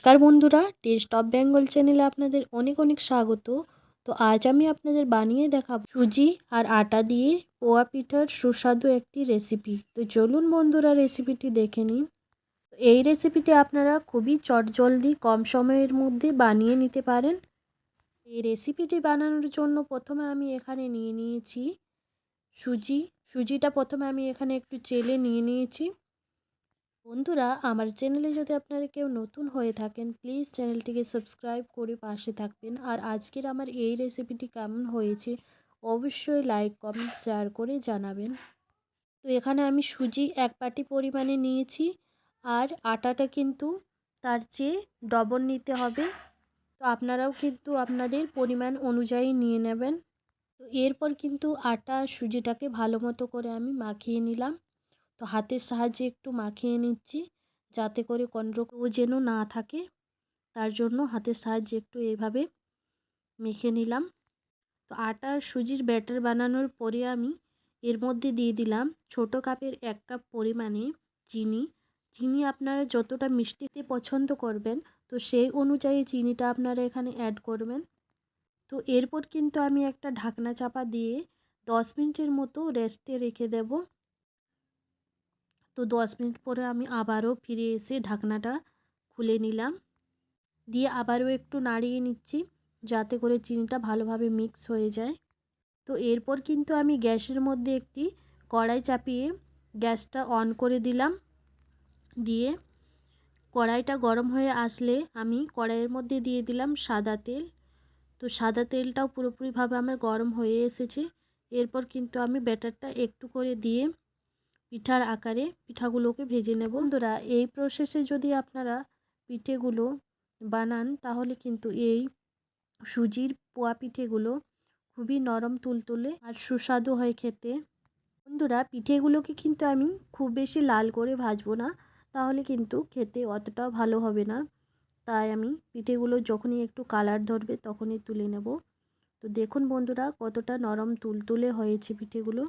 নমস্কার বন্ধুরা test of Bengal চ্যানেলে আপনাদের অনেক অনেক স্বাগত। তো আজ আমি আপনাদের বানিয়ে দেখাবো সুজি আর আটা দিয়ে পোয়া পিঠার সুস্বাদু একটি রেসিপি তো চলুন বন্ধুরা রেসিপিটি দেখে নিন। এই রেসিপিটি আপনারা খুবই চটজলদি কম সময়ের মধ্যে বানিয়ে নিতে পারেন। এই রেসিপিটি বানানোর জন্য প্রথমে আমি এখানে নিয়ে নিয়েছি সুজি। সুজিটা প্রথমে আমি এখানে একটু চেলে নিয়ে নিয়েছি। বন্ধুরা, আমার চ্যানেলে যদি আপনারা কেউ নতুন হয়ে থাকেন, প্লিজ চ্যানেলটিকে সাবস্ক্রাইব করে পাশে থাকবেন। আর আজকের আমার এই রেসিপিটি কেমন হয়েছে, অবশ্যই লাইক, কমেন্ট, শেয়ার করে জানাবেন। তো এখানে আমি সুজি এক বাটি পরিমাণে নিয়েছি, আর আটাটা কিন্তু তার চেয়ে ডবল নিতে হবে। তো আপনারাও কিন্তু আপনাদের পরিমাণ অনুযায়ী নিয়ে নেবেন। তো এরপর কিন্তু আটা সুজিটাকে ভালো মতো করে আমি মাখিয়ে নিলাম। তো হাতের সাহায্যে একটু মাখিয়ে নিচ্ছি, যাতে করে ও যেন না থাকে। তার জন্য হাতের সাহায্যে একটু এইভাবে মেখে নিলাম। তো আটা সুজির ব্যাটার বানানোর পরে আমি এর মধ্যে দিয়ে দিলাম ছোট কাপের এক কাপ পরিমাণে চিনি। চিনি আপনারা যতটা মিষ্টিতে পছন্দ করবেন, তো সেই অনুযায়ী চিনিটা আপনারা এখানে অ্যাড করবেন। তো এরপর কিন্তু আমি একটা ঢাকনা চাপা দিয়ে দশ মিনিটের মতো রেস্টে রেখে দেব। তো দশ মিনিট পরে আমি আবারও ফিরে এসে ঢাকনাটা খুলে নিলাম। দিয়ে আবারও একটু নাড়িয়ে নিচ্ছি, যাতে করে চিনিটা ভালোভাবে মিক্স হয়ে যায়। তো এরপর কিন্তু আমি গ্যাসের মধ্যে একটি কড়াই চাপিয়ে গ্যাসটা অন করে দিলাম। দিয়ে কড়াইটা গরম হয়ে আসলে আমি কড়াইয়ের মধ্যে দিয়ে দিলাম সাদা তেল। তো সাদা তেলটাও পুরোপুরিভাবে আমার গরম হয়ে এসেছে। এরপর কিন্তু আমি ব্যাটারটা একটু করে দিয়ে পিঠার আকারে পিঠাগুলোকে ভেজে নেব। বন্ধুরা, এই প্রসেসে যদি আপনারা পিঠেগুলো বানান, তাহলে কিন্তু এই সুজির পোয়া পিঠেগুলো খুবই নরম তুলতুলে আর সুস্বাদু হয় খেতে। বন্ধুরা, পিঠেগুলোকে কিন্তু আমি খুব বেশি লাল করে ভাজবো না, তাহলে কিন্তু খেতে অতটাও ভালো হবে না। তাই আমি পিঠেগুলো যখনই একটু কালার ধরবে, তখনই তুলে নেব। তো দেখুন বন্ধুরা, কতটা নরম তুলতুলে হয়েছে পিঠেগুলো।